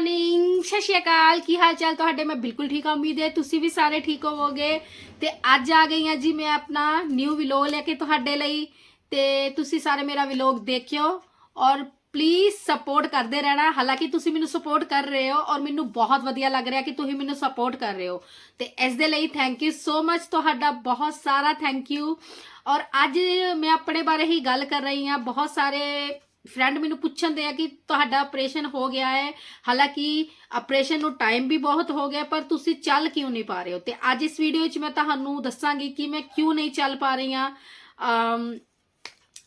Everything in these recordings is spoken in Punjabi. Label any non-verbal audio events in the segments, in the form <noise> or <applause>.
ਮਾਰਨਿੰਗ ਸਤਿ ਸ਼੍ਰੀ ਅਕਾਲ, ਕੀ ਹਾਲ ਚਾਲ ਤੁਹਾਡੇ? ਮੈਂ ਬਿਲਕੁਲ ਠੀਕ ਹਾਂ, ਉਮੀਦ ਹੈ ਤੁਸੀਂ ਵੀ ਸਾਰੇ ਠੀਕ ਹੋਵੋਗੇ। ਤੇ ਅੱਜ ਆ ਗਈ ਹਾਂ ਜੀ ਮੈਂ ਆਪਣਾ ਨਿਊ ਵਲੌਗ ਲੈ ਕੇ ਤੁਹਾਡੇ ਲਈ। ਤੇ ਤੁਸੀਂ ਸਾਰੇ ਮੇਰਾ ਵਲੌਗ ਦੇਖਿਓ ਔਰ ਪਲੀਜ਼ ਸਪੋਰਟ ਕਰਦੇ ਰਹਿਣਾ। ਹਾਲਾਂਕਿ ਤੁਸੀਂ ਮੈਨੂੰ ਸਪੋਰਟ ਕਰ ਰਹੇ ਹੋ ਔਰ ਮੈਨੂੰ ਬਹੁਤ ਵਧੀਆ ਲੱਗ ਰਿਹਾ ਕਿ ਤੁਸੀਂ ਮੈਨੂੰ ਸਪੋਰਟ ਕਰ ਰਹੇ ਹੋ। ਤੇ ਇਸ ਦੇ ਲਈ ਥੈਂਕ ਯੂ ਸੋ ਮਚ ਤੁਹਾਡਾ ਬਹੁਤ ਸਾਰਾ ਥੈਂਕ ਯੂ ਔਰ ਅੱਜ ਮੈਂ ਆਪਣੇ ਬਾਰੇ ਹੀ ਗੱਲ ਕਰ ਰਹੀ ਹਾਂ। ਬਹੁਤ ਸਾਰੇ ਫਰੈਂਡ ਮੈਨੂੰ ਪੁੱਛਣਦੇ ਆ ਕਿ ਤੁਹਾਡਾ ਆਪਰੇਸ਼ਨ ਹੋ ਗਿਆ ਹੈ। ਹਾਲਾਂਕਿ ਆਪਰੇਸ਼ਨ ਨੂੰ ਟਾਈਮ ਵੀ ਬਹੁਤ ਹੋ ਗਿਆ, ਪਰ ਤੁਸੀਂ ਚੱਲ ਕਿਉਂ ਨਹੀਂ ਪਾ ਰਹੇ ਹੋ? ਤੇ ਅੱਜ ਇਸ ਵੀਡੀਓ ਵਿੱਚ ਮੈਂ ਤੁਹਾਨੂੰ ਦੱਸਾਂਗੀ ਕਿ ਮੈਂ ਕਿਉਂ ਨਹੀਂ ਚੱਲ ਪਾ ਰਹੀ ਹਾਂ। ਅਮ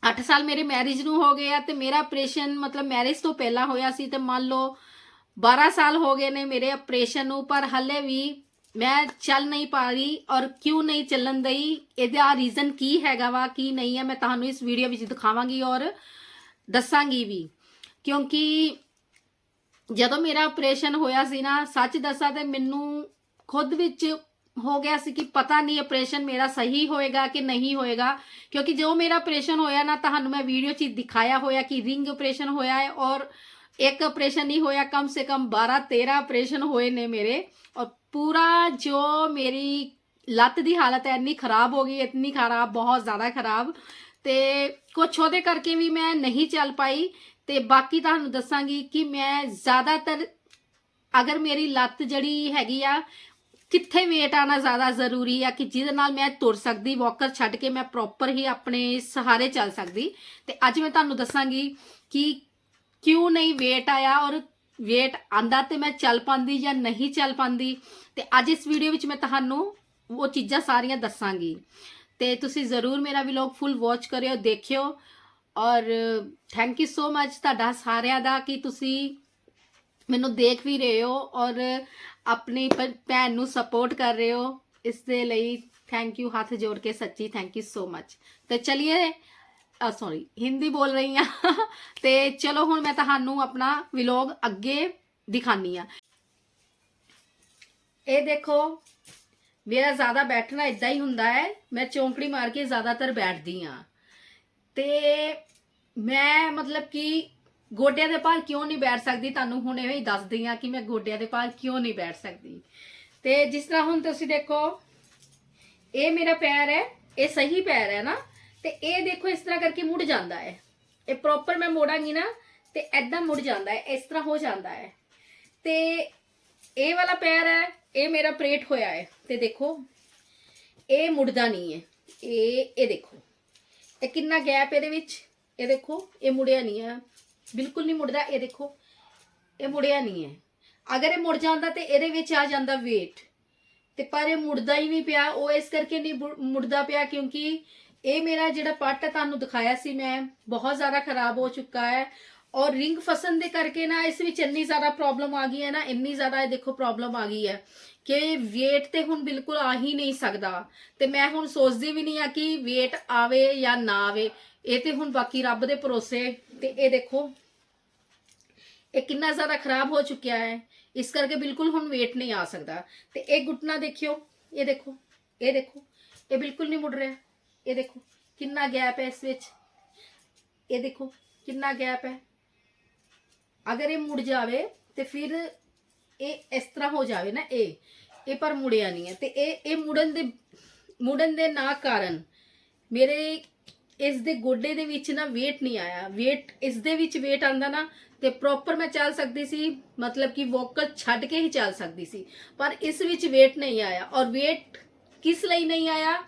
8 ਸਾਲ ਮੇਰੇ ਮੈਰਿਜ ਨੂੰ ਹੋ ਗਏ ਆ ਤੇ ਮੇਰਾ ਆਪਰੇਸ਼ਨ ਮਤਲਬ ਮੈਰਿਜ ਤੋਂ ਪਹਿਲਾਂ ਹੋਇਆ ਸੀ ਤੇ ਮੰਨ ਲਓ 12 ਸਾਲ ਹੋ ਗਏ ਨੇ ਮੇਰੇ ਆਪਰੇਸ਼ਨ ਨੂੰ, ਪਰ ਹੱਲੇ ਵੀ ਮੈਂ ਚੱਲ ਨਹੀਂ ਪਾ ਰਹੀ ਔਰ ਕਿਉਂ ਨਹੀਂ ਚੱਲਣ ਦਈ? ਇਹਦਾ ਰੀਜ਼ਨ ਕੀ ਹੈਗਾ ਵਾ, ਕੀ ਨਹੀਂ ਹੈ, ਮੈਂ ਤੁਹਾਨੂੰ ਇਸ ਵੀਡੀਓ ਵਿੱਚ ਦਿਖਾਵਾਂਗੀ ਔਰ ਦੱਸਾਂਗੀ ਵੀ। ਕਿਉਂਕਿ ਜਦੋਂ ਮੇਰਾ ਆਪਰੇਸ਼ਨ ਹੋਇਆ ਸੀ ਨਾ, ਸੱਚ ਦੱਸਾਂ ਤੇ ਮੈਨੂੰ ਖੁਦ ਵਿੱਚ ਹੋ ਗਿਆ ਸੀ ਕਿ ਪਤਾ ਨਹੀਂ ਆਪਰੇਸ਼ਨ ਮੇਰਾ ਸਹੀ ਹੋਏਗਾ ਕਿ ਨਹੀਂ ਹੋਏਗਾ। ਕਿਉਂਕਿ ਜੋ ਮੇਰਾ ਆਪਰੇਸ਼ਨ ਹੋਇਆ ਨਾ, ਤੁਹਾਨੂੰ ਮੈਂ ਵੀਡੀਓ 'ਚ ਦਿਖਾਇਆ ਹੋਇਆ ਕਿ ਰਿੰਗ ਆਪਰੇਸ਼ਨ ਹੋਇਆ ਹੈ ਔਰ ਇੱਕ ਆਪਰੇਸ਼ਨ ਨਹੀਂ ਹੋਇਆ, ਕਮ ਸੇ ਕਮ 12 13 ਆਪਰੇਸ਼ਨ ਹੋਏ ਨੇ ਮੇਰੇ। ਔਰ ਪੂਰਾ ਜੋ ਮੇਰੀ ਲੱਤ ਦੀ ਹਾਲਤ ਹੈ, ਇੰਨੀ ਖਰਾਬ ਹੋ ਗਈ ਇਤਨੀ ਖਰਾਬ, ਬਹੁਤ ਜ਼ਿਆਦਾ ਖਰਾਬ। ਤੇ ਕੁਛ ਉਹਦੇ ਕਰਕੇ ਵੀ ਮੈਂ ਨਹੀਂ ਚੱਲ ਪਾਈ ਤੇ ਬਾਕੀ ਤੁਹਾਨੂੰ ਦੱਸਾਂਗੀ ਕਿ ਮੈਂ ਜ਼ਿਆਦਾਤਰ ਅਗਰ ਮੇਰੀ ਲੱਤ ਜਿਹੜੀ ਹੈਗੀ ਆ, ਕਿੱਥੇ weight ਆਣਾ ਜ਼ਿਆਦਾ ਜ਼ਰੂਰੀ ਆ ਕਿ ਜਿਹਦੇ ਨਾਲ ਮੈਂ ਤੁਰ ਸਕਦੀ ਵਾਕਰ ਛੱਡ ਕੇ ਮੈਂ ਪ੍ਰੋਪਰ ਹੀ ਆਪਣੇ ਸਹਾਰੇ ਚੱਲ ਸਕਦੀ। ਤੇ ਅੱਜ ਮੈਂ ਤੁਹਾਨੂੰ ਦੱਸਾਂਗੀ ਕਿ ਕਿਉਂ ਨਹੀਂ weight ਆਇਆ ਔਰ weight ਆਂਦਾ ਤੇ ਮੈਂ ਚੱਲ ਪਾਂਦੀ ਜਾਂ ਨਹੀਂ ਚੱਲ ਪਾਂਦੀ। ਤੇ ਅੱਜ ਇਸ ਵੀਡੀਓ ਵਿੱਚ ਮੈਂ ਤੁਹਾਨੂੰ ਉਹ ਚੀਜ਼ਾਂ ਸਾਰੀਆਂ ਦੱਸਾਂਗੀ। ਤੇ ਤੁਸੀਂ ਜ਼ਰੂਰ ਮੇਰਾ ਵਲੌਗ ਫੁੱਲ ਵਾਚ ਕਰਿਓ, ਦੇਖਿਓ। ਔਰ ਥੈਂਕ ਯੂ ਸੋ ਮੱਚ ਤੁਹਾਡਾ ਸਾਰਿਆਂ ਦਾ ਕਿ ਤੁਸੀਂ ਮੈਨੂੰ ਦੇਖ ਵੀ ਰਹੇ ਹੋ ਔਰ ਆਪਣੀ ਭ- ਭੈਣ ਨੂੰ ਸਪੋਰਟ ਕਰ ਰਹੇ ਹੋ। ਇਸ ਦੇ ਲਈ ਥੈਂਕ ਯੂ ਹੱਥ ਜੋੜ ਕੇ ਸੱਚੀ ਥੈਂਕ ਯੂ ਸੋ ਮੱਚ ਤੇ ਚਲਿਏ ਸੌਰੀ ਹਿੰਦੀ ਬੋਲ ਰਹੀ ਆ <laughs> ਤੇ ਚਲੋ, ਹੁਣ ਮੈਂ ਤੁਹਾਨੂੰ ਆਪਣਾ ਵਲੌਗ ਅੱਗੇ ਦਿਖਾਨੀ ਆ ਇਹ ਦੇਖੋ ਮੇਰਾ ਜ਼ਿਆਦਾ ਬੈਠਣਾ ਇਦਾਂ ਹੀ ਹੁੰਦਾ ਹੈ, ਮੈਂ ਚੌਂਕੜੀ ਮਾਰ ਕੇ ਜ਼ਿਆਦਾਤਰ ਬੈਠਦੀ ਆ ਤੇ ਮੈਂ ਮਤਲਬ ਕਿ ਗੋਡਿਆਂ ਦੇ ਭਾਰ ਕਿਉਂ ਨਹੀਂ ਬੈਠ ਸਕਦੀ? ਤੁਹਾਨੂੰ ਹੁਣ ਐਵੇਂ ਹੀ ਦੱਸਦੀ ਆ ਕਿ ਮੈਂ ਗੋਡਿਆਂ ਦੇ ਭਾਰ ਕਿਉਂ ਨਹੀਂ ਬੈਠ ਸਕਦੀ। ਤੇ ਜਿਸ ਤਰ੍ਹਾਂ ਹੁਣ ਤੁਸੀਂ ਦੇਖੋ, ਇਹ ਮੇਰਾ ਪੈਰ ਹੈ, ਇਹ ਸਹੀ ਪੈਰ ਹੈ ਨਾ? ਤੇ ਇਹ ਦੇਖੋ ਇਸ ਤਰ੍ਹਾਂ ਕਰਕੇ ਮੁੜ ਜਾਂਦਾ ਹੈ। ਇਹ ਪ੍ਰੋਪਰ ਮੈਂ ਮੋੜਾਂਗੀ ਨਾ, ਤੇ ਐਦਾਂ ਮੁੜ ਜਾਂਦਾ ਹੈ, ਇਸ ਤਰ੍ਹਾਂ ਹੋ ਜਾਂਦਾ ਹੈ। ਤੇ ਇਹ ਵਾਲਾ ਪੈਰ ਹੈ, ਇਹ ਮੇਰਾ ਪ੍ਰੇਟ ਹੋਇਆ ਹੈ। ਤੇ ਦੇਖੋ, ਇਹ ਮੁੜਦਾ ਨਹੀਂ ਹੈ। ਇਹ ਇਹ ਦੇਖੋ। ਇਹ ਕਿੰਨਾ ਗੈਪ ਇਹਦੇ ਵਿੱਚ? ਇਹ ਦੇਖੋ, ਇਹ ਮੁੜਿਆ ਨਹੀਂ ਹੈ। ਬਿਲਕੁਲ ਨਹੀਂ ਮੁੜਦਾ। ਇਹ ਦੇਖੋ, ਇਹ ਮੁੜਿਆ ਨਹੀਂ ਹੈ। ਅਗਰ ਇਹ ਮੁੜ ਜਾਂਦਾ ਤੇ ਇਹਦੇ ਵਿੱਚ ਆ ਜਾਂਦਾ weight ਤੇ ਪਰ ਇਹ ਮੁੜਦਾ ਹੀ ਨਹੀਂ ਪਿਆ। ਉਹ ਇਸ ਕਰਕੇ ਨਹੀਂ ਮੁੜਦਾ ਪਿਆ ਕਿਉਂਕਿ ਇਹ ਮੇਰਾ ਜਿਹੜਾ ਪੱਟ ਹੈ, ਤੁਹਾਨੂੰ ਦਿਖਾਇਆ ਸੀ ਮੈਂ। ਬਹੁਤ ਜ਼ਿਆਦਾ ਖਰਾਬ ਹੋ ਚੁੱਕਾ ਹੈ। ਔਰ ਰਿੰਗ ਫਸਣ ਦੇ ਕਰਕੇ ਨਾ ਇਸ ਵਿੱਚ ਇੰਨੀ ਜ਼ਿਆਦਾ ਪ੍ਰੋਬਲਮ ਆ ਗਈ ਹੈ ਨਾ, ਇੰਨੀ ਜ਼ਿਆਦਾ ਇਹ ਦੇਖੋ ਪ੍ਰੋਬਲਮ ਆ ਗਈ ਹੈ ਕਿ weight ਤੇ ਹੁਣ ਬਿਲਕੁਲ ਆ ਹੀ ਨਹੀਂ ਸਕਦਾ। ਤੇ ਮੈਂ ਹੁਣ ਸੋਚਦੀ ਵੀ ਨਹੀਂ ਆ ਕਿ weight ਆਵੇ ਜਾਂ ਨਾ ਆਵੇ। ਇਹ ਤੇ ਹੁਣ ਬਾਕੀ ਰੱਬ ਦੇ ਭਰੋਸੇ। ਤੇ ਇਹ ਦੇਖੋ, ਇਹ ਕਿੰਨਾ ਜ਼ਿਆਦਾ ਖਰਾਬ ਹੋ ਚੁੱਕਿਆ ਹੈ। ਇਸ ਕਰਕੇ ਬਿਲਕੁਲ ਹੁਣ weight ਨਹੀਂ ਆ ਸਕਦਾ। ਤੇ ਇਹ ਘੁਟਨਾ ਦੇਖਿਓ, ਇਹ ਦੇਖੋ ਇਹ ਦੇਖੋ, ਇਹ ਬਿਲਕੁਲ ਨਹੀਂ ਮੁੜ ਰਿਹਾ। ਇਹ ਦੇਖੋ, ਕਿੰਨਾ ਗੈਪ ਹੈ ਇਸ ਵਿੱਚ। ਇਹ ਦੇਖੋ, ਕਿੰਨਾ ਗੈਪ ਹੈ। ਅਗਰ ਇਹ ਮੁੜ ਜਾਵੇ ਤੇ ਫਿਰ ਇਹ ਇਸ ਤਰ੍ਹਾਂ ਹੋ ਜਾਵੇ ਨਾ ਇਹ ਇਹ ਪਰ ਮੁੜਿਆ ਨਹੀਂ ਹੈ ਤੇ ਇਹ ਇਹ ਮੁੜਨ ਦੇ ਮੁੜਨ ਦੇ ਨਾ ਕਾਰਨ ਮੇਰੇ ਇਸ ਦੇ ਗੋਡੇ ਦੇ ਵਿੱਚ ਨਾ weight ਨਹੀਂ ਆਇਆ। weight ਇਸ ਦੇ ਵਿੱਚ weight ਆਂਦਾ ਨਾ ਤੇ ਪ੍ਰੋਪਰ ਮੈਂ ਚੱਲ ਸਕਦੀ ਸੀ, ਮਤਲਬ ਕਿ ਵੋਕਲ ਛੱਡ ਕੇ ਹੀ ਚੱਲ ਸਕਦੀ ਸੀ। ਪਰ ਇਸ ਵਿੱਚ weight ਨਹੀਂ ਆਇਆ ਔਰ weight ਕਿਸ ਲਈ ਨਹੀਂ ਆਇਆ?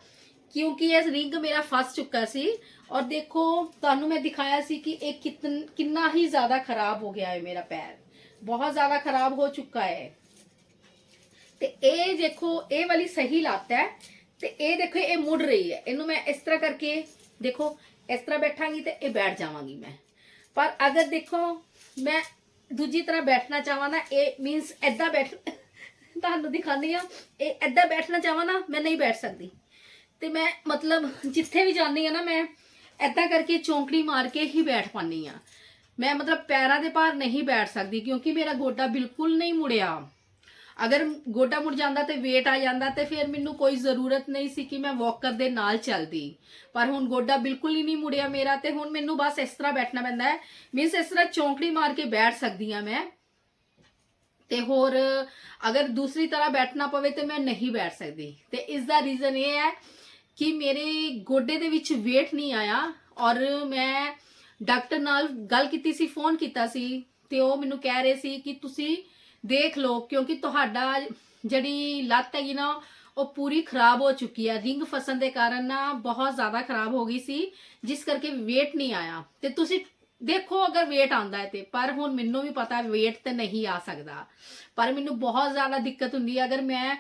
ਕਿਉਂਕਿ ਇਹ ਰਿੰਗ ਮੇਰਾ ਫਸ ਚੁੱਕਾ ਸੀ ਔਰ ਦੇਖੋ, ਤੁਹਾਨੂੰ ਮੈਂ ਦਿਖਾਇਆ ਸੀ ਕਿ ਇਹ ਕਿਤਨ, ਕਿੰਨਾ ਹੀ ਜ਼ਿਆਦਾ ਖਰਾਬ ਹੋ ਗਿਆ ਹੈ ਮੇਰਾ ਪੈਰ। ਬਹੁਤ ਜ਼ਿਆਦਾ ਖਰਾਬ ਹੋ ਚੁੱਕਾ ਹੈ। ਤੇ ਇਹ ਦੇਖੋ, ਇਹ ਵਾਲੀ ਸਹੀ ਲੱਤ ਹੈ ਤੇ ਇਹ ਦੇਖੋ, ਇਹ ਮੁੜ ਰਹੀ ਹੈ। ਇਹਨੂੰ ਮੈਂ ਇਸ ਤਰ੍ਹਾਂ ਕਰਕੇ ਦੇਖੋ, ਇਸ ਤਰ੍ਹਾਂ ਬੈਠਾਂਗੀ ਤੇ ਇਹ ਬੈਠ ਜਾਵਾਂਗੀ ਮੈਂ। ਪਰ ਅਗਰ ਦੇਖੋ, ਮੈਂ ਦੂਜੀ ਤਰ੍ਹਾਂ ਬੈਠਣਾ ਚਾਹਾਂ ਨਾ, ਇਹ ਮੀਨਸ ਐਦਾਂ ਬੈਠ <laughs> ਤੁਹਾਨੂੰ ਦਿਖਾਉਂਦੀ ਆ ਇਹ ਐਦਾਂ ਬੈਠਣਾ ਚਾਹਾਂ ਨਾ, ਮੈਂ ਨਹੀਂ ਬੈਠ ਸਕਦੀ। ਤੇ ਮੈਂ ਮਤਲਬ ਜਿੱਥੇ ਵੀ ਜਾਂਦੀ ਆ ਨਾ, ਮੈਂ ਐਦਾਂ ਕਰਕੇ ਚੌਂਕੜੀ ਮਾਰ ਕੇ ਹੀ ਬੈਠ ਪਾਨੀ ਆ ਮੈਂ ਮਤਲਬ ਪੈਰਾਂ ਦੇ ਭਾਰ ਨਹੀਂ ਬੈਠ ਸਕਦੀ ਕਿਉਂਕਿ ਮੇਰਾ ਗੋਡਾ ਬਿਲਕੁਲ ਨਹੀਂ ਮੁੜਿਆ। ਅਗਰ ਗੋਡਾ ਮੁੜ ਜਾਂਦਾ ਤੇ weight ਆ ਜਾਂਦਾ ਤੇ ਫਿਰ ਮੈਨੂੰ ਕੋਈ ਜ਼ਰੂਰਤ ਨਹੀਂ ਸੀ ਕਿ ਮੈਂ ਵਾਕਰ ਦੇ ਨਾਲ ਚੱਲਦੀ। ਪਰ ਹੁਣ ਗੋਡਾ ਬਿਲਕੁਲ ਹੀ ਨਹੀਂ ਮੁੜਿਆ ਮੇਰਾ ਤੇ ਹੁਣ ਮੈਨੂੰ ਬਸ ਇਸ ਤਰ੍ਹਾਂ ਬੈਠਣਾ ਪੈਂਦਾ ਹੈ। ਮੀਨਸ ਇਸ ਤਰ੍ਹਾਂ ਚੌਂਕੜੀ ਮਾਰ ਕੇ ਬੈਠ ਸਕਦੀ ਆ ਮੈਂ। ਤੇ ਹੋਰ ਅਗਰ ਦੂਸਰੀ ਤਰ੍ਹਾਂ ਬੈਠਣਾ ਪਵੇ ਤੇ ਮੈਂ ਨਹੀਂ ਬੈਠ ਸਕਦੀ। ਤੇ ਇਸ ਦਾ ਰੀਜ਼ਨ ਇਹ ਹੈ ਕਿ ਮੇਰੇ ਗੋਡੇ ਦੇ ਵਿੱਚ weight ਨਹੀਂ ਆਇਆ ਔਰ ਮੈਂ ਡਾਕਟਰ ਨਾਲ ਗੱਲ ਕੀਤੀ ਸੀ ਫੋਨ ਕੀਤਾ ਸੀ ਤੇ ਉਹ ਮੈਨੂੰ ਕਹਿ ਰਹੇ ਸੀ ਕਿ ਤੁਸੀਂ ਦੇਖ ਲਓ ਕਿਉਂਕਿ ਤੁਹਾਡਾ ਜਿਹੜੀ ਲੱਤ ਹੈਗੀ ਨਾ, ਉਹ ਪੂਰੀ ਖਰਾਬ ਹੋ ਚੁੱਕੀ ਹੈ ਰਿੰਗ ਫਸਣ ਦੇ ਕਾਰਨ ਨਾ ਬਹੁਤ ਜ਼ਿਆਦਾ ਖਰਾਬ ਹੋ ਗਈ ਸੀ, ਜਿਸ ਕਰਕੇ weight ਨਹੀਂ ਆਇਆ। ਤੇ ਤੁਸੀਂ ਦੇਖੋ ਅਗਰ weight ਆਉਂਦਾ ਹੈ ਤੇ, ਪਰ ਹੁਣ ਮੈਨੂੰ ਵੀ ਪਤਾ weight ਤੇ ਨਹੀਂ ਆ ਸਕਦਾ। ਪਰ ਮੈਨੂੰ ਬਹੁਤ ਜ਼ਿਆਦਾ ਦਿੱਕਤ ਹੁੰਦੀ ਹੈ ਅਗਰ ਮੈਂ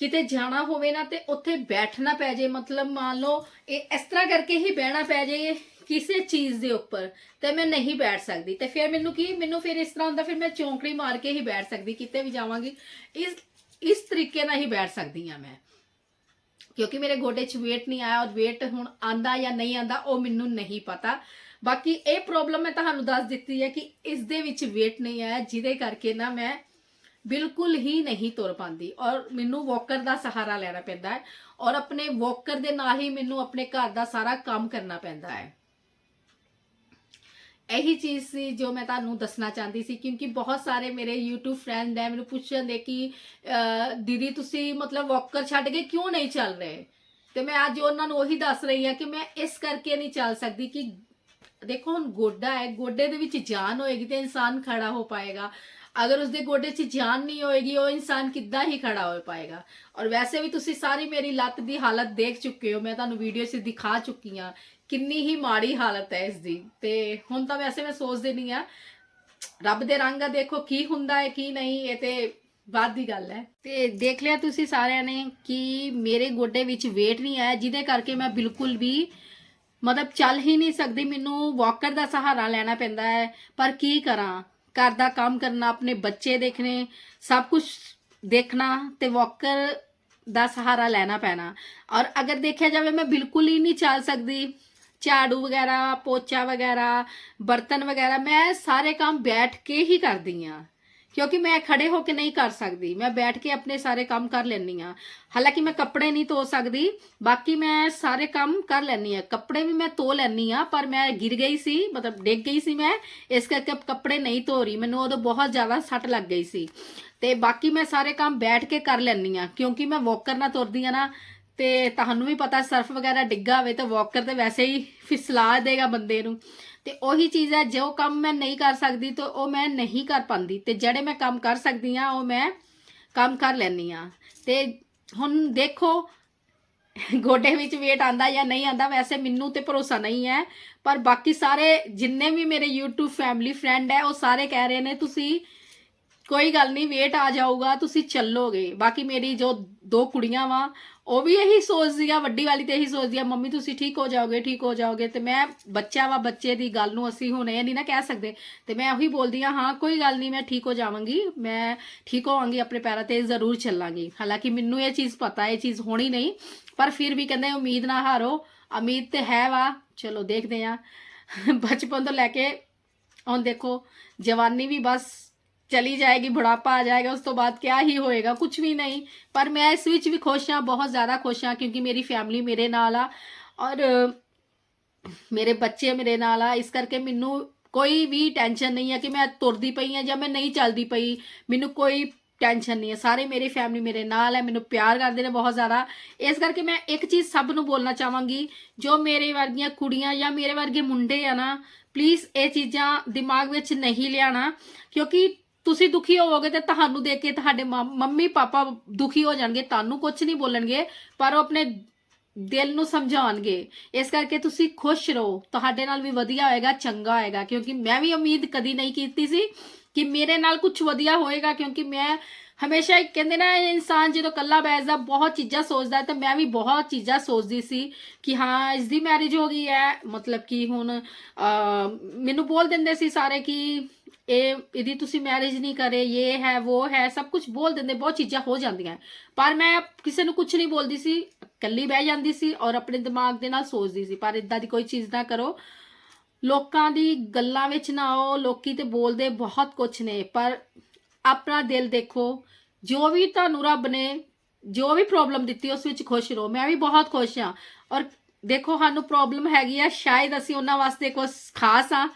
ਕਿਤੇ ਜਾਣਾ ਹੋਵੇ ਨਾ ਤੇ ਉੱਥੇ ਬੈਠਣਾ ਪੈ ਜੇ, ਮਤਲਬ ਮੰਨ ਲਓ ਇਹ ਇਸ ਤਰ੍ਹਾਂ ਕਰਕੇ ਹੀ ਬਹਿਣਾ ਪੈ ਜੇ ਕਿਸੇ ਚੀਜ਼ ਦੇ ਉੱਪਰ ਤੇ ਮੈਂ ਨਹੀਂ ਬੈਠ ਸਕਦੀ। ਤੇ ਫਿਰ ਮੈਨੂੰ ਕੀ, ਮੈਨੂੰ ਫਿਰ ਇਸ ਤਰ੍ਹਾਂ ਹੁੰਦਾ, ਫਿਰ ਮੈਂ ਚੌਂਕੜੀ ਮਾਰ ਕੇ ਹੀ ਬੈਠ ਸਕਦੀ, ਕਿਤੇ ਵੀ ਜਾਵਾਂਗੀ। ਇਸ ਇਸ ਤਰੀਕੇ ਨਾਲ ਹੀ ਬੈਠ ਸਕਦੀ ਹਾਂ ਮੈਂ। ਕਿਉਂਕਿ ਮੇਰੇ ਗੋਡੇ 'ਚ weight ਨਹੀਂ ਆਇਆ ਔਰ weight ਹੁਣ ਆਂਦਾ ਜਾਂ ਨਹੀਂ ਆਂਦਾ, ਉਹ ਮੈਨੂੰ ਨਹੀਂ ਪਤਾ। ਬਾਕੀ ਇਹ ਪ੍ਰੋਬਲਮ ਮੈਂ ਤੁਹਾਨੂੰ ਦੱਸ ਦਿੱਤੀ ਹੈ ਕਿ ਇਸ ਦੇ ਵਿੱਚ weight ਨਹੀਂ ਆਇਆ, ਜਿਹਦੇ ਕਰਕੇ ਨਾ ਮੈਂ ਬਿਲਕੁਲ ਹੀ ਨਹੀਂ ਤੁਰ ਪਾਉਂਦੀ ਔਰ ਮੈਨੂੰ ਵਾਕਰ ਦਾ ਸਹਾਰਾ ਲੈਣਾ ਪੈਂਦਾ ਹੈ ਔਰ ਆਪਣੇ ਵਾਕਰ ਦੇ ਨਾਲ ਹੀ ਮੈਨੂੰ ਆਪਣੇ ਘਰ ਦਾ ਸਾਰਾ ਕੰਮ ਕਰਨਾ ਪੈਂਦਾ ਹੈ। ਇਹੀ ਚੀਜ਼ ਸੀ ਜੋ ਮੈਂ ਤੁਹਾਨੂੰ ਦੱਸਣਾ ਚਾਹੁੰਦੀ ਸੀ ਕਿਉਂਕਿ ਬਹੁਤ ਸਾਰੇ ਮੇਰੇ YouTube ਫਰੈਂਡ ਹੈ ਮੈਨੂੰ ਪੁੱਛਣ ਦੇ ਕਿ ਅਹ, ਦੀਦੀ ਤੁਸੀਂ ਮਤਲਬ ਵਾਕਰ ਛੱਡ ਕੇ ਕਿਉਂ ਨਹੀਂ ਚੱਲ ਰਹੇ? ਤੇ ਮੈਂ ਅੱਜ ਉਹਨਾਂ ਨੂੰ ਉਹੀ ਦੱਸ ਰਹੀ ਹਾਂ ਕਿ ਮੈਂ ਇਸ ਕਰਕੇ ਨਹੀਂ ਚੱਲ ਸਕਦੀ ਕਿ ਦੇਖੋ ਹੁਣ ਗੋਡਾ ਹੈ ਗੋਡੇ ਦੇ ਵਿੱਚ ਜਾਨ ਹੋਏਗੀ ਤੇ ਇਨਸਾਨ ਖੜਾ ਹੋ ਪਾਏਗਾ। ਅਗਰ ਉਸਦੇ ਗੋਡੇ 'ਚ ਜਾਨ ਨਹੀਂ ਹੋਏਗੀ ਉਹ ਇਨਸਾਨ ਕਿੱਦਾਂ ਹੀ ਖੜਾ ਹੋ ਪਾਏਗਾ ਔਰ ਵੈਸੇ ਵੀ ਤੁਸੀਂ ਸਾਰੀ ਮੇਰੀ ਲੱਤ ਦੀ ਹਾਲਤ ਦੇਖ ਚੁੱਕੇ ਹੋ ਮੈਂ ਤੁਹਾਨੂੰ ਵੀਡੀਓ 'ਚ ਦਿਖਾ ਚੁੱਕੀ ਹਾਂ ਕਿੰਨੀ ਹੀ ਮਾੜੀ ਹਾਲਤ ਹੈ ਇਸ ਦੀ ਤੇ ਹੁਣ ਤਾਂ ਵੈਸੇ ਮੈਂ ਸੋਚਦੀ ਨਹੀਂ ਆ ਰੱਬ ਦੇ ਰੰਗ ਆ ਦੇਖੋ ਕੀ ਹੁੰਦਾ ਹੈ ਕੀ ਨਹੀਂ ਇਹ ਤੇ ਬਾਅਦ ਦੀ ਗੱਲ ਹੈ ਤੇ ਦੇਖ ਲਿਆ ਤੁਸੀਂ ਸਾਰਿਆਂ ਨੇ ਕਿ ਮੇਰੇ ਗੋਡੇ ਵਿੱਚ weight ਨਹੀਂ ਆਇਆ ਜਿਹਦੇ ਕਰਕੇ ਮੈਂ ਬਿਲਕੁਲ ਵੀ ਮਤਲਬ ਚੱਲ ਹੀ ਨਹੀਂ ਸਕਦੀ ਮੈਨੂੰ ਵਾਕਰ ਦਾ ਸਹਾਰਾ ਲੈਣਾ ਪੈਂਦਾ ਹੈ ਪਰ ਕੀ ਕਰਾਂ ਘਰ ਦਾ ਕੰਮ ਕਰਨਾ, ਆਪਣੇ ਬੱਚੇ ਦੇਖਣੇ, ਸਭ ਕੁਝ ਦੇਖਣਾ ਤੇ ਵਾਕਰ ਦਾ ਸਹਾਰਾ ਲੈਣਾ ਪੈਣਾ। ਔਰ ਅਗਰ ਦੇਖਿਆ ਜਾਵੇ ਮੈਂ ਬਿਲਕੁਲ ਹੀ ਨਹੀਂ ਚੱਲ ਸਕਦੀ। ਝਾੜੂ ਵਗੈਰਾ, ਪੋਚਾ ਵਗੈਰਾ, ਬਰਤਨ ਵਗੈਰਾ ਮੈਂ ਸਾਰੇ ਕੰਮ ਬੈਠ ਕੇ ਹੀ ਕਰਦੀ ਆ ਕਿਉਂਕਿ ਮੈਂ ਖੜੇ ਹੋ ਕੇ ਨਹੀਂ ਕਰ ਸਕਦੀ। ਮੈਂ ਬੈਠ ਕੇ ਆਪਣੇ ਸਾਰੇ ਕੰਮ ਕਰ ਲੈਂਦੀ ਆ ਹਾਲਾਂਕਿ ਮੈਂ ਕੱਪੜੇ ਨਹੀਂ ਧੋ ਸਕਦੀ। ਬਾਕੀ ਮੈਂ ਸਾਰੇ ਕੰਮ ਕਰ ਲੈਂਦੀ ਆ ਕੱਪੜੇ ਵੀ ਮੈਂ ਧੋ ਲੈਂਦੀ ਆ ਪਰ ਮੈਂ ਗਿਰ ਗਈ ਸੀ, ਮਤਲਬ ਡਿੱਗ ਗਈ ਸੀ ਮੈਂ। ਇਸ ਕਰਕੇ ਕੱਪੜੇ ਨਹੀਂ ਧੋ ਰਹੀ। ਮੈਨੂੰ ਉਦੋਂ ਬਹੁਤ ਜ਼ਿਆਦਾ ਸੱਟ ਲੱਗ ਗਈ ਸੀ। ਤੇ ਬਾਕੀ ਮੈਂ ਸਾਰੇ ਕੰਮ ਬੈਠ ਕੇ ਕਰ ਲੈਂਦੀ ਆ ਕਿਉਂਕਿ ਮੈਂ ਵਾਕਰ ਨਾਲ ਤੁਰਦੀ ਆ ਨਾ, ਤੇ ਤੁਹਾਨੂੰ ਵੀ ਪਤਾ ਸਰਫ ਵਗੈਰਾ ਡਿੱਗਾ ਹੋਵੇ ਤਾਂ ਵਾਕਰ ਤੇ ਵੈਸੇ ਹੀ ਫਿਸਲਾ ਦੇਗਾ ਬੰਦੇ ਨੂੰ। ਤੇ ਉਹੀ ਚੀਜ਼ ਹੈ, ਜੋ ਕੰਮ ਮੈਂ ਨਹੀਂ ਕਰ ਸਕਦੀ, ਤਾਂ ਉਹ ਮੈਂ ਨਹੀਂ ਕਰ ਪਾਉਂਦੀ। ਤੇ ਜਿਹੜੇ ਮੈਂ ਕੰਮ ਕਰ ਸਕਦੀ ਆ ਉਹ ਮੈਂ ਕੰਮ ਕਰ ਲੈਂਦੀ ਆ ਤੇ ਹੁਣ ਦੇਖੋ, ਗੋਡੇ ਵਿੱਚ weight ਆਂਦਾ ਜਾਂ ਨਹੀਂ ਆਂਦਾ ਵੈਸੇ ਮੈਨੂੰ ਤੇ ਭਰੋਸਾ ਨਹੀਂ ਹੈ, ਪਰ ਬਾਕੀ ਸਾਰੇ ਜਿੰਨੇ ਵੀ ਮੇਰੇ YouTube ਫੈਮਿਲੀ ਫਰੈਂਡ ਹੈ, ਉਹ ਸਾਰੇ ਕਹਿ ਰਹੇ ਨੇ, ਤੁਸੀਂ ਕੋਈ ਗੱਲ ਨਹੀਂ weight ਆ ਜਾਊਗਾ, ਤੁਸੀਂ ਚੱਲੋਗੇ। ਬਾਕੀ ਮੇਰੀ ਜੋ ਦੋ ਕੁੜੀਆਂ ਵਾ, ਉਹ ਵੀ ਇਹੀ ਸੋਚਦੀ ਆ, ਵੱਡੀ ਵਾਲੀ ਤੇ ਇਹੀ ਸੋਚਦੀ ਆ, ਮੰਮੀ ਤੁਸੀਂ ਠੀਕ ਹੋ ਜਾਓਗੇ, ਠੀਕ ਹੋ ਜਾਓਗੇ। ਤੇ ਮੈਂ ਬੱਚਾ ਵਾ, ਬੱਚੇ ਦੀ ਗੱਲ ਨੂੰ ਅਸੀਂ ਹੁਣ ਇਹ ਨਹੀਂ ਨਾ ਕਹਿ ਸਕਦੇ। ਤੇ ਮੈਂ ਉਹੀ ਬੋਲਦੀ ਆ, ਹਾਂ, ਕੋਈ ਗੱਲ ਨਹੀਂ, ਮੈਂ ਠੀਕ ਹੋ ਜਾਵਾਂਗੀ, ਮੈਂ ਠੀਕ ਹੋਵਾਂਗੀ ਆਪਣੇ ਪੈਰਾਂ ਤੇ, ਜ਼ਰੂਰ ਚੱਲਾਂਗੀ। ਹਾਲਾਂਕਿ ਮੈਨੂੰ ਇਹ ਚੀਜ਼ ਪਤਾ, ਇਹ ਚੀਜ਼ ਹੋਣੀ ਨਹੀਂ, ਪਰ ਫਿਰ ਵੀ ਕਹਿੰਦੇ ਉਮੀਦ ਨਾ ਹਾਰੋ, ਉਮੀਦ ਤੇ ਹੈ ਵਾ। ਚਲੋ ਦੇਖਦੇ ਆ। ਬਚਪਨ ਤੋਂ ਲੈ ਕੇ ਹੁਣ ਦੇਖੋ, ਜਵਾਨੀ ਵੀ ਬਸ ਚਲੀ ਜਾਏਗੀ, ਬੁਢਾਪਾ ਆ ਜਾਏਗਾ, ਉਸ ਤੋਂ ਬਾਅਦ ਕਿਆ ਹੀ ਹੋਏਗਾ ਕੁਝ ਵੀ ਨਹੀਂ। ਪਰ ਮੈਂ ਇਸ ਵਿੱਚ ਵੀ ਖੁਸ਼ ਹਾਂ, ਬਹੁਤ ਜ਼ਿਆਦਾ ਖੁਸ਼ ਹਾਂ, ਕਿਉਂਕਿ ਮੇਰੀ ਫੈਮਿਲੀ ਮੇਰੇ ਨਾਲ ਆ ਔਰ ਮੇਰੇ ਬੱਚੇ ਮੇਰੇ ਨਾਲ ਆ। ਇਸ ਕਰਕੇ ਮੈਨੂੰ ਕੋਈ ਵੀ ਟੈਨਸ਼ਨ ਨਹੀਂ ਹੈ ਕਿ ਮੈਂ ਤੁਰਦੀ ਪਈ ਹਾਂ ਜਾਂ ਮੈਂ ਨਹੀਂ ਚੱਲਦੀ ਪਈ। ਮੈਨੂੰ ਕੋਈ ਟੈਨਸ਼ਨ ਨਹੀਂ ਹੈ। ਸਾਰੇ ਮੇਰੀ ਫੈਮਿਲੀ ਮੇਰੇ ਨਾਲ ਹੈ, ਮੈਨੂੰ ਪਿਆਰ ਕਰਦੇ ਨੇ ਬਹੁਤ ਜ਼ਿਆਦਾ। ਇਸ ਕਰਕੇ ਮੈਂ ਇੱਕ ਚੀਜ਼ ਸਭ ਨੂੰ ਬੋਲਣਾ ਚਾਹਾਂਗੀ, ਜੋ ਮੇਰੇ ਵਰਗੀਆਂ ਕੁੜੀਆਂ ਜਾਂ ਮੇਰੇ ਵਰਗੇ ਮੁੰਡੇ ਆ ਨਾ ਪਲੀਜ਼ ਇਹ ਚੀਜ਼ਾਂ ਦਿਮਾਗ ਵਿੱਚ ਨਹੀਂ ਲਿਆਣਾ ਕਿਉਂਕਿ ਤੁਸੀਂ ਦੁਖੀ ਹੋਵੋਗੇ ਤੇ ਤੁਹਾਨੂੰ ਦੇਖ ਕੇ ਤੁਹਾਡੇ ਮੰਮੀ, ਪਾਪਾ ਦੁਖੀ ਹੋ ਜਾਣਗੇ, ਤੁਹਾਨੂੰ ਕੁਝ ਨਹੀਂ ਬੋਲਣਗੇ, ਪਰ ਉਹ ਆਪਣੇ ਦਿਲ ਨੂੰ ਸਮਝਾਉਣਗੇ। ਇਸ ਕਰਕੇ ਤੁਸੀਂ ਖੁਸ਼ ਰਹੋ। ਤੁਹਾਡੇ ਨਾਲ ਵੀ ਵਧੀਆ ਹੋਏਗਾ, ਚੰਗਾ ਹੋਏਗਾ, ਕਿਉਂਕਿ ਮੈਂ ਵੀ ਉਮੀਦ ਕਦੀ ਨਹੀਂ ਕੀਤੀ ਸੀ ਕਿ ਮੇਰੇ ਨਾਲ ਕੁਝ ਵਧੀਆ ਹੋਏਗਾ, ਕਿਉਂਕਿ ਮੈਂ ਹਮੇਸ਼ਾ ਇੱਕ ਕਹਿੰਦੇ ਨਾ ਇਨਸਾਨ ਜਦੋਂ ਕੱਲਾ ਬੈਠਦਾ, ਬਹੁਤ ਚੀਜ਼ਾਂ ਸੋਚਦਾ ਹੈ, ਤੇ ਮੈਂ ਵੀ ਬਹੁਤ ਚੀਜ਼ਾਂ ਸੋਚਦੀ ਸੀ ਕਿ ਹਾਂ ਇਸ ਦੀ ਮੈਰਿਜ ਹੋ ਗਈ ਹੈ। ਮਤਲਬ ਕਿ ਹੁਣ ਮੈਨੂੰ ਬੋਲ ਦਿੰਦੇ ਸੀ ਸਾਰੇ ਕਿ ਇਹ, ਇਹਦੀ ਤੁਸੀਂ ਮੈਰਿਜ ਨਹੀਂ ਕਰੇ, ਇਹ ਹੈ ਉਹ ਹੈ, ਸਭ ਕੁਝ ਬੋਲ ਦਿੰਦੇ, ਬਹੁਤ ਚੀਜ਼ਾਂ ਹੋ ਜਾਂਦੀਆਂ। ਪਰ ਮੈਂ ਕਿਸੇ ਨੂੰ ਕੁਝ ਨਹੀਂ ਬੋਲਦੀ ਸੀ, ਇਕੱਲੀ ਬਹਿ ਜਾਂਦੀ ਸੀ ਔਰ ਆਪਣੇ ਦਿਮਾਗ ਦੇ ਨਾਲ ਸੋਚਦੀ ਸੀ, ਪਰ ਇਦਾਂ ਦੀ ਕੋਈ ਚੀਜ਼ ਨਾ ਕਰੋ। ਲੋਕਾਂ ਦੀ ਗੱਲਾਂ ਵਿੱਚ ਨਾ ਆਓ, ਲੋਕੀ ਤੇ ਬੋਲਦੇ ਬਹੁਤ ਕੁਝ ਨੇ, ਪਰ ਆਪਣਾ ਦਿਲ ਦੇਖੋ, ਜੋ ਵੀ ਤੁਹਾਨੂੰ ਰੱਬ ਨੇ ਜੋ ਵੀ ਪ੍ਰੋਬਲਮ ਦਿੱਤੀ ਉਸ ਵਿੱਚ ਖੁਸ਼ ਰਹੋ। ਮੈਂ ਵੀ ਬਹੁਤ ਖੁਸ਼ ਹਾਂ। ਔਰ ਦੇਖੋ, ਸਾਨੂੰ ਪ੍ਰੋਬਲਮ ਹੈਗੀ ਆ, ਸ਼ਾਇਦ ਅਸੀਂ ਉਹਨਾਂ ਵਾਸਤੇ ਕੁਝ ਖਾਸ ਆ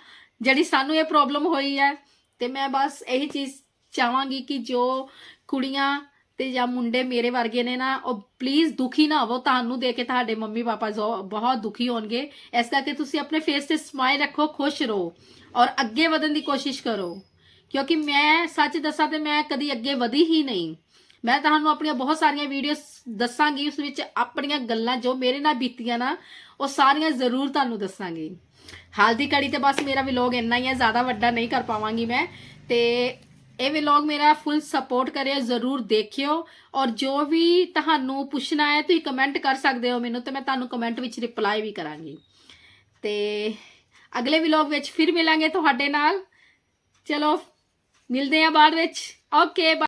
ਜਿਹੜੀ ਸਾਨੂੰ ਇਹ ਪ੍ਰੋਬਲਮ ਹੋਈ ਹੈ। ਤੇ ਮੈਂ ਬਸ ਇਹੀ ਚੀਜ਼ ਚਾਹਾਂਗੀ ਕਿ ਜੋ ਕੁੜੀਆਂ ਤੇ ਜਾਂ ਮੁੰਡੇ ਮੇਰੇ ਵਰਗੇ ਨੇ ਨਾ, ਉਹ ਪਲੀਜ਼ ਦੁਖੀ ਨਾ ਹੋਵੋ, ਤੁਹਾਨੂੰ ਦੇ ਕੇ ਤੁਹਾਡੇ ਮੰਮੀ ਪਾਪਾ ਜੋ ਬਹੁਤ ਦੁਖੀ ਹੋਣਗੇ। ਇਸ ਕਰਕੇ ਤੁਸੀਂ ਆਪਣੇ ਫੇਸ ਤੇ ਸਮਾਈਲ ਰੱਖੋ, ਖੁਸ਼ ਰਹੋ ਔਰ ਅੱਗੇ ਵਧਣ ਦੀ ਕੋਸ਼ਿਸ਼ ਕਰੋ। ਕਿਉਂਕਿ ਮੈਂ ਸੱਚ ਦੱਸਾਂ ਤੇ ਮੈਂ ਕਦੀ ਅੱਗੇ ਵਧੀ ਹੀ ਨਹੀਂ। ਮੈਂ ਤੁਹਾਨੂੰ ਆਪਣੀਆਂ ਬਹੁਤ ਸਾਰੀਆਂ ਵੀਡੀਓਜ਼ ਦੱਸਾਂਗੀ, ਉਸ ਵਿੱਚ ਆਪਣੀਆਂ ਗੱਲਾਂ ਜੋ ਮੇਰੇ ਨਾਲ ਬੀਤੀਆਂ ਨਾ, ਉਹ ਸਾਰੀਆਂ ਜ਼ਰੂਰ ਤੁਹਾਨੂੰ ਦੱਸਾਂਗੀ। ਹਾਲ ਦੀ ਘੜੀ ਤੇ ਬਸ ਮੇਰਾ ਵਲੌਗ ਇੰਨਾ ਹੀ ਹੈ, ਜ਼ਿਆਦਾ ਵੱਡਾ ਨਹੀਂ ਕਰ ਪਾਵਾਂਗੀ ਮੈਂ। ਤੇ ਇਹ ਵਲੌਗ ਮੇਰਾ ਫੁੱਲ ਸਪੋਰਟ ਕਰਿਓ, ਜ਼ਰੂਰ ਦੇਖਿਓ ਔਰ ਜੋ ਵੀ ਤੁਹਾਨੂੰ ਪੁੱਛਣਾ ਹੈ, ਤੁਸੀਂ ਕਮੈਂਟ ਕਰ ਸਕਦੇ ਹੋ ਮੈਨੂੰ ਤੇ ਮੈਂ ਤੁਹਾਨੂੰ ਕਮੈਂਟ ਵਿੱਚ ਰਿਪਲਾਈ ਵੀ ਕਰਾਂਗੀ। ਤੇ ਅਗਲੇ ਵਲੌਗ ਵਿੱਚ ਫਿਰ ਮਿਲਾਂਗੇ ਤੁਹਾਡੇ ਨਾਲ। ਚਲੋ, ਮਿਲਦੇ ਹਾਂ ਬਾਅਦ ਵਿੱਚ। ਓਕੇ